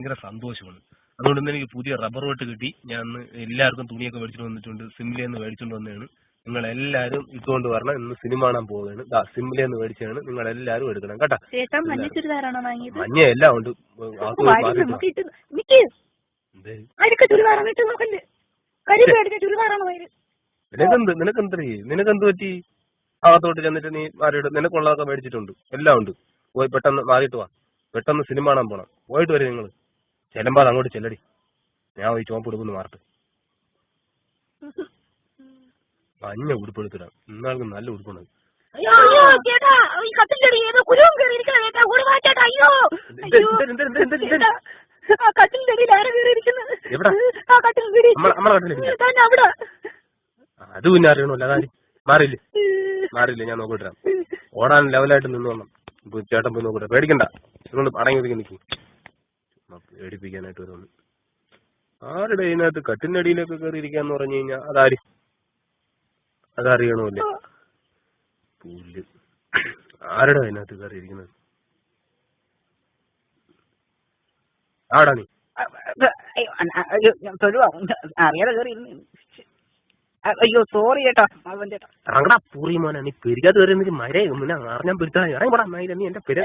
ഭയങ്കര സന്തോഷമാണ്. അതുകൊണ്ട് തന്നെ എനിക്ക് പുതിയ റബ്ബർ വെട്ട് കിട്ടി. ഞാൻ ഇന്ന് എല്ലാവർക്കും തുണിയൊക്കെ മേടിച്ചിട്ട് വന്നിട്ടുണ്ട്. സിംലയിൽ നിന്ന് മേടിച്ചുകൊണ്ട് വന്നതാണ്. നിങ്ങൾ എല്ലാവരും ഇട്ടുകൊണ്ട് വരണം. ഇന്ന് സിനിമ കാണാൻ പോവുകയാണ്. ദാ സിംലയിൽ നിന്ന് മേടിച്ചാണ് നിങ്ങൾ എല്ലാവരും എടുക്കണം. കേട്ടോ? മഞ്ഞ എല്ലാം ഉണ്ട്. നിനക്കെന്ത്? നിനക്കെന്തേ നിനക്കെന്ത് പറ്റി? അകത്തോട്ട് ചെന്നിട്ട് നീ മാറിയിട്ട് നിനക്കുള്ളതൊക്കെ മേടിച്ചിട്ടുണ്ട്. എല്ലാം ഉണ്ട്. പോയി പെട്ടെന്ന് മാറിയിട്ട് വാ. പെട്ടെന്ന് സിനിമ കാണാൻ പോണം. പോയിട്ട് വരും നിങ്ങൾ ചെലമ്പാൽ അങ്ങോട്ട് ചെല്ലടി. ഞാൻ പോയി ചോമ്പ് ഉടുപ്പൊന്ന് മാറട്ടെ. മഞ്ഞ ഉടുപ്പെടുത്തിടാം ഇന്നാൾക്ക് നല്ല ഉടുപ്പുണ്ട് ഈ അത് പിന്നെ അറിയണമല്ലോ അതാ മാറിയില്ലേ? മാറിയില്ലേ? ഞാൻ നോക്കിട്ടാം ഓടാൻ ലെവലായിട്ട് നിന്ന് വന്നു ചേട്ടൻ പോയി നോക്കിട്ടാ പേടിക്കണ്ട. അടങ്ങി ഒതുങ്ങി നിൽക്കും പേടിപ്പിക്കാനായിട്ട് വരുന്നു ആരുടെ ഇതിനകത്ത് കട്ടിന്റെ അടിയിലൊക്കെ കയറി ഇരിക്കാന്ന് പറഞ്ഞു കഴിഞ്ഞാൽ അതാര്? അതറിയണമല്ലേ? പുല്ല്. ആരുടെ അതിനകത്ത് കയറി ഇരിക്കുന്നത് ആടാ നീ. അയ്യോ സോറി ചേട്ടാ ഇറങ്ങടാ പൂറി മോനെ നീ പെരുകാതെ കയറി മരേ മുന്നേ അറിഞ്ഞാൻ പെരുത്താ ഇറങ്ങി പോടാ നീ എന്റെ പെര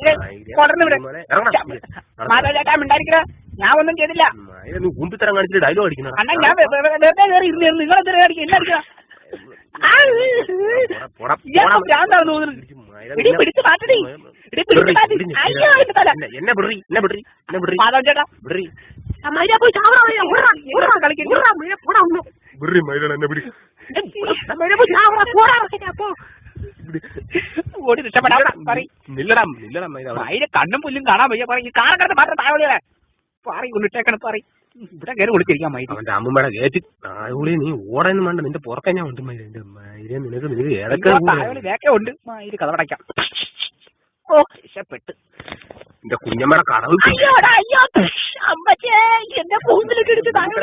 എന്നെ വിട് ഞാൻ ഒന്നും ചെയ്തില്ല. ഊമ്പിത്തരം കാണിച്ചിട്ട് ഡയലോഗ് അടിക്കുന്ന അണ്ണ ഞാൻ വെറുതെ കയറി ഇരുന്ന് എന്തിനാ അടിക്കുക എന്നെ അടിക്കുക എന്റെ തല. എന്നെ വിടറി എന്നെ വിടറി എന്നെ വിടറി. വിടറി. കളിക്കുന്നു വിടറി മൈര എന്നെ പിടി ഓടി രക്ഷപ്പെടാം. ഇല്ലടാ അതിന്റെ കണ്ണും പുല്ലും കാണാൻ വയ്യ. പറയും കാണാൻ മാത്രം താഴെ പറയും കൊണ്ടിട്ടേക്കണം പറയും. ഇവിടെ കയറി കൊടുത്തിരിക്കാൻ മൈരി അവന്റെ അമ്മമ്മയുടെ ഗേറ്റ്. താഴെ നീ ഓടാനും വേണ്ട. നിന്റെ പുറക്കെ ഞാൻ ഉണ്ട് മൈര എന്റെ മൈര നിനക്ക് നിനക്ക് ഏതൊക്കെ താഴെ വേക്കെ ഉണ്ട്. മൈര് കഥടയ്ക്കാം ഓ രക്ഷപ്പെട്ട്. എന്റെ കുഞ്ഞമ്മയുടെ കടവ് അയ്യോടാ അയ്യോ അമ്മച്ചേ എന്റെ കൂമ്പിലൊക്കെ എടുത്ത് താഴെ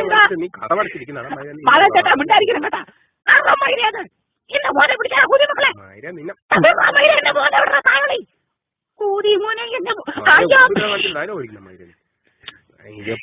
നീ ചേട്ടാ മിണ്ടായിരിക്കണം കേട്ടാ. എന്റെ മോനെ മൈര നിന്നെ. ആ മൈര എന്റെ മോനെ വിടറ താഴെ മോനെ എന്റെ മോ- മൈര അയ്യോ. ഊമ്പിത്തരം കാണിച്ചിട്ട് ഡയലോഗ് അടിക്കണം മൈര നീ. മൈര